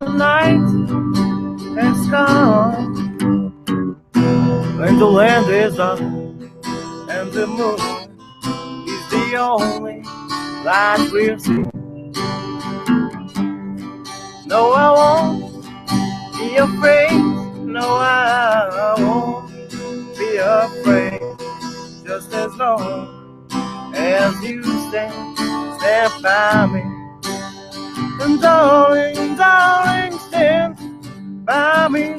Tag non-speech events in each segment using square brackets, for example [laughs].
the night has come, when the land is up and the moon is the only light we'll see. No, I won't be afraid. No, I won't be afraid. Just as long as you stand, stand by me. And darling, darling, stand by me.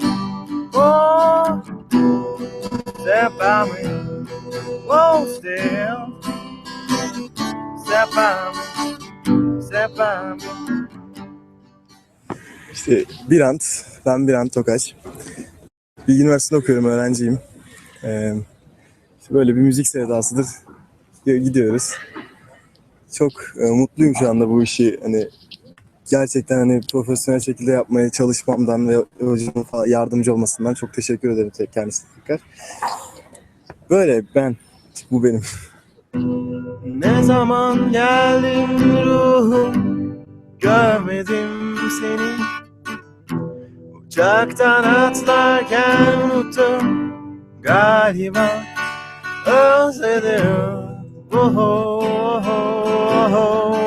Oh, stand by me. Oh, stand, stand by me. Stand by me. İşte Birant, ben Birant Tokaç. Bilgi Üniversitesi'nde okuyorum, öğrenciyim. Ee, işte böyle bir müzik sevdasıdır. Gidiyoruz. Çok e, mutluyum şu anda bu işi hani gerçekten hani profesyonel şekilde yapmaya çalışmamdan ve hocamın yardımcı olmasından çok teşekkür ederim kendisine tekrar. Böyle ben, bu benim. Ne zaman geldin ruhum Görmedim seni Uçaktan atlarken unuttum Galiba özledim oh, oh, oh, oh,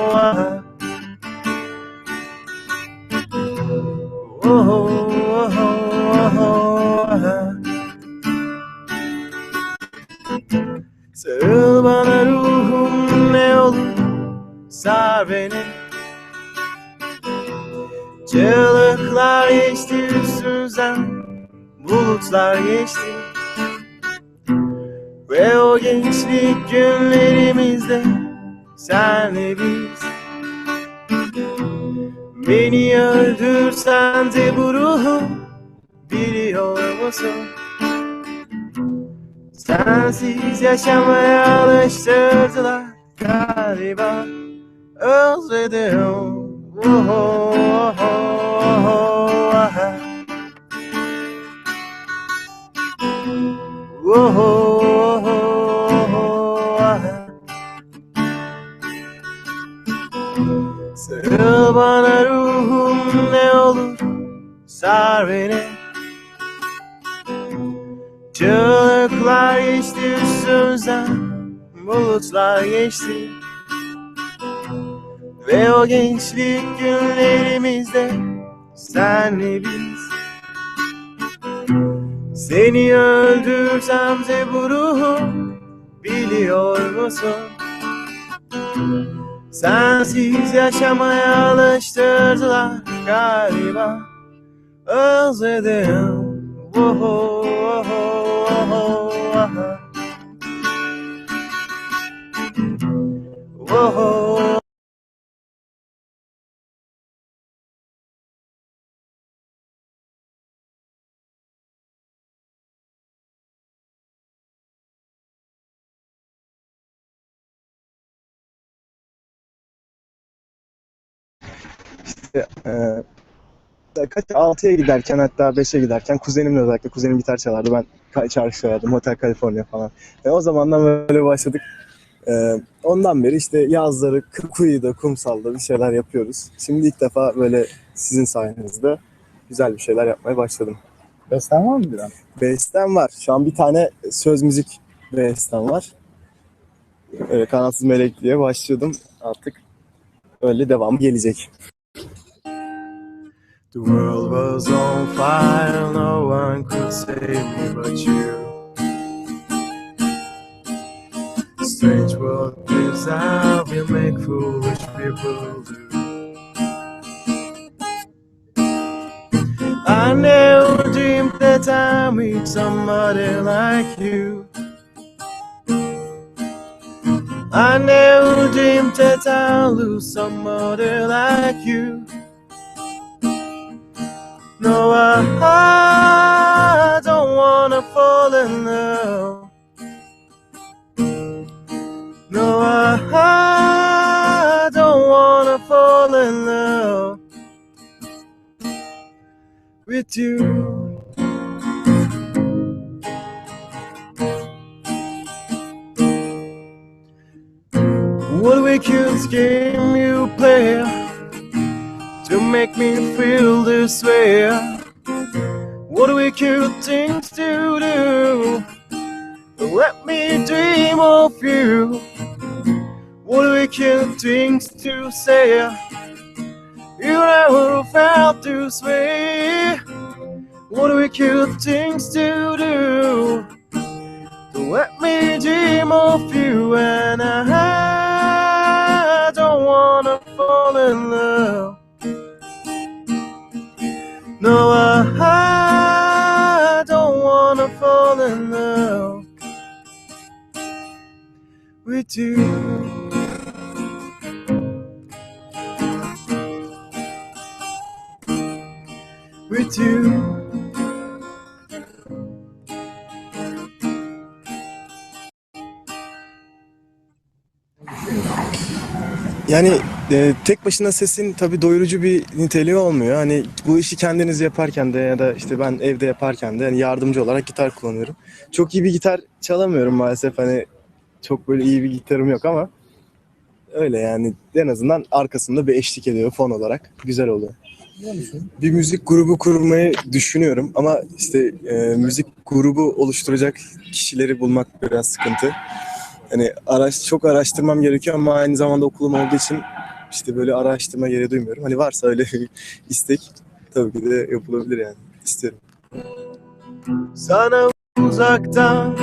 Sarıl bana ruhum ne olur Sar beni. Çığlıklar geçti üstümüzden Bulutlar geçti. Ve o gençlik günlerimizde Senle biz Beni öldürsen de bu ruhum Biliyor musun? Sensiz yaşamaya alıştırdılar galiba Özledim oh, oh, oh, ah. Oh, oh, Sar beni Çığlıklar geçti üstümüzden Bulutlar geçti. Ve o gençlik günlerimizde Senle biz. Seni öldürsem de bu ruhum Biliyor musun? Sensiz yaşamaya alıştırdılar galiba Özledim oh, oh, oh, oh, oh, ah. Oh, oh. Kaç 6'ya giderken hatta 5'e giderken kuzenimle özellikle kuzenim gitar çalardı. Ben şarkı söylerdim. Hotel California falan. Ve o zamandan böyle başladık. Ee, ondan beri işte yazları kıyıda, kumsalda bir şeyler yapıyoruz. Şimdi ilk defa böyle sizin sayenizde güzel bir şeyler yapmaya başladım. Besten var mı bir an? Bestem var. Şu an bir tane söz müzik bestem var. Öyle kanatsız melek diye başladım. Artık öyle devam gelecek. The world was on fire, no one could save me but you. Strange world lives out, we make foolish people do. I never dreamed that I'd meet somebody like you. I never dreamed that I'd lose somebody like you. No, I, I don't wanna fall in love. No, I, I don't wanna fall in love with you. What a wicked game you play make me feel this way? What wicked things to do? Let me dream of you. What wicked things to say? You never felt this way. What wicked things to do? Let me dream of you, and I don't wanna fall in love. No, I don't wanna fall in love with you. With you. Yani e, tek başına sesin tabii doyurucu bir niteliği olmuyor. Hani bu işi kendiniz yaparken de ya da işte ben evde yaparken de hani yardımcı olarak gitar kullanıyorum. Çok iyi bir gitar çalamıyorum maalesef. Hani çok böyle iyi bir gitarım yok ama öyle yani en azından arkasında bir eşlik ediyor fon olarak. Güzel oluyor. Bir müzik grubu kurmayı düşünüyorum ama işte e, müzik grubu oluşturacak kişileri bulmak biraz sıkıntı. Hani araş çok araştırmam gerekiyor ama aynı zamanda okulum olduğu için işte böyle araştırma gereği duymuyorum. Hani varsa öyle [laughs] istek tabii ki de yapılabilir yani. İstiyorum. Sana uzaktan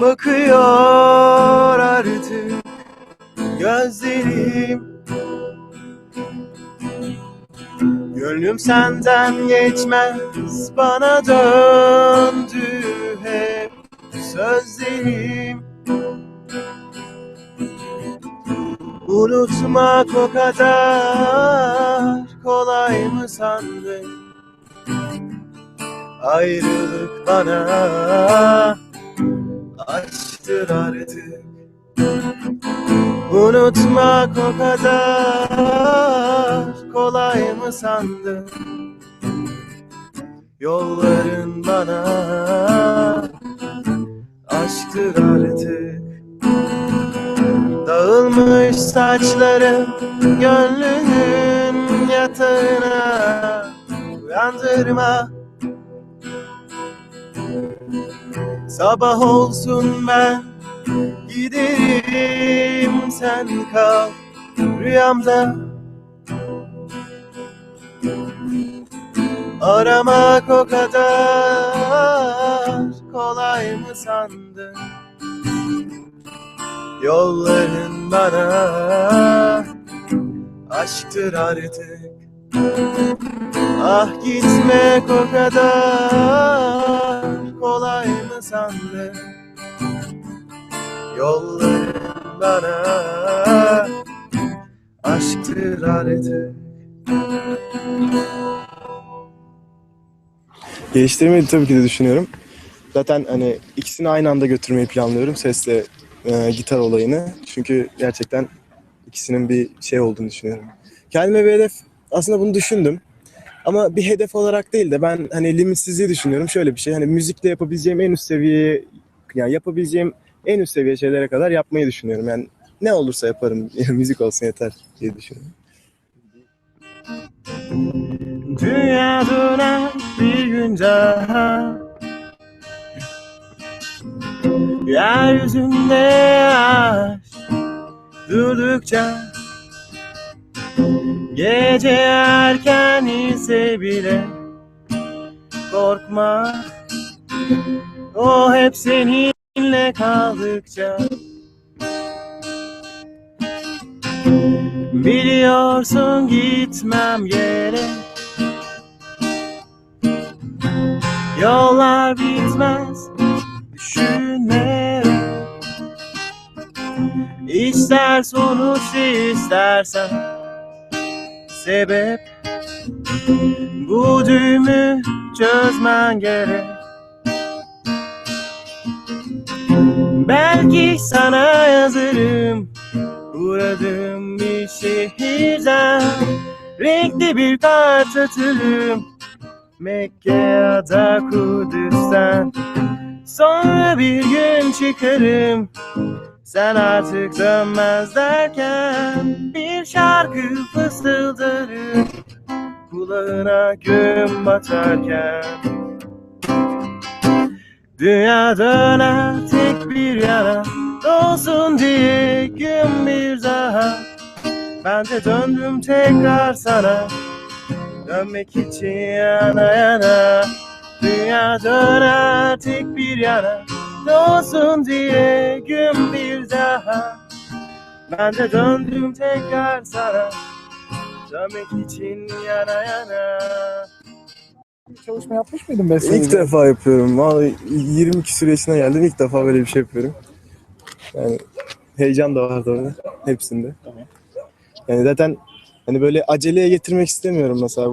bakıyor artık gözlerim Gönlüm senden geçmez bana döndü hep sözlerim Unutmak o kadar kolay mı sandın? Ayrılık bana açtır artık Unutmak o kadar kolay mı sandın? Yolların bana aşktır artık Saçlarım gönlünün yatağına Uyandırma Sabah olsun ben giderim sen kal rüyamda Aramak o kadar kolay mı sandın? Yolların bana aşktır artık Ah gitmek o kadar kolay mı sandın? Yolların bana aşktır artık Geliştirmeyi tabii ki de düşünüyorum. Zaten hani ikisini aynı anda götürmeyi planlıyorum. Sesle e, gitar olayını. Çünkü gerçekten ikisinin bir şey olduğunu düşünüyorum. Kendime bir hedef aslında bunu düşündüm. Ama bir hedef olarak değil de ben hani limitsizliği düşünüyorum. Şöyle bir şey hani müzikle yapabileceğim en üst seviyeye yani yapabileceğim en üst seviye şeylere kadar yapmayı düşünüyorum. Yani ne olursa yaparım. [laughs] Müzik olsun yeter diye düşünüyorum. Dünya döner bir gün daha Yeryüzünde aşk durdukça Gece erken ise bile korkma O hep seninle kaldıkça. Biliyorsun gitmem gerek Yollar bitmez düşünerek İster sonuç istersen Sebep. Bu düğümü çözmen gerek. Belki sana yazarım Uğradığım bir şehirden Renkli bir kart atarım Mekke ya da Kudüs'ten Bir gün çıkarım. Sen artık dönmez derken Bir şarkı fısıldarım. Kulağına gün batarken. Dünya döner tek bir yana Dolsun diye gün bir daha. Ben de döndüm tekrar sana Dönmek için yana yana. Dünya döner tek bir yana Dolsun diye gün bir daha Ben de döndüm tekrar sana Dönmek için yana yana Çalışma yapmış mıydın beslemeyi? İlk defa yapıyorum. Vallahi 20 küsur yaşına geldim. İlk defa böyle bir şey yapıyorum. Yani heyecan da var tabii hepsinde. Tamam. Yani zaten hani böyle aceleye getirmek istemiyorum mesela.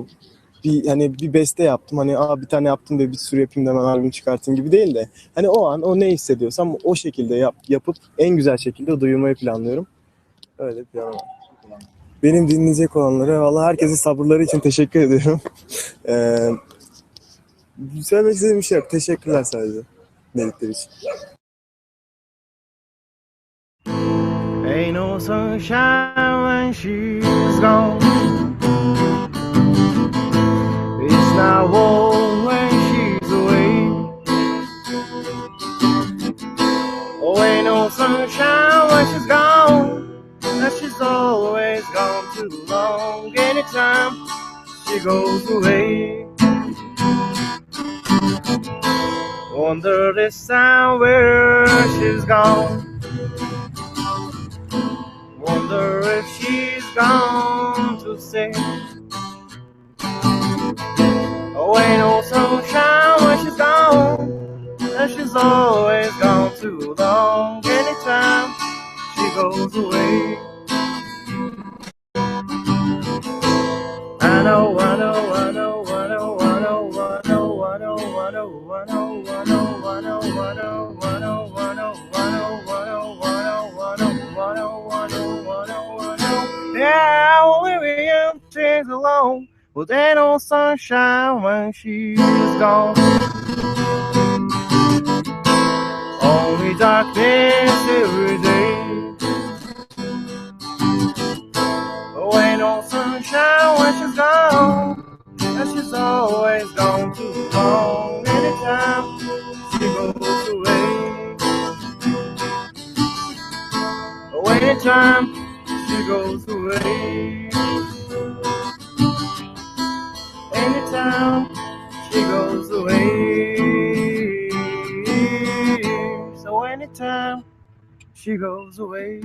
Bir hani bir beste yaptım hani aa bir tane yaptım diye bir sürü yapayım da hemen albüm çıkartayım gibi değil de hani o an o ne hissediyorsam o şekilde yap, yapıp en güzel şekilde duyurmayı planlıyorum. Öyle planım var. Benim dinleyecek olanlara valla herkesin sabırları için teşekkür ediyorum. [laughs] Ee, söylemek istediğim bir şey yok. Teşekkürler sadece dedikleri için. Ain't no sunshine when she's gone. Not when she's away. Oh, ain't no sunshine when she's gone. And she's always gone too long. Anytime she goes away. Wonder this time where she's gone. Wonder if she's gone to stay. Ain't no sunshine when she's gone. And she's always gone too long. Anytime she goes away. Well, ain't no sunshine when she's gone. Only darkness every day. Oh, ain't no sunshine when she's gone. And she's always gone too long. Anytime she goes away. Oh, anytime she goes away. Anytime she goes away. So anytime she goes away.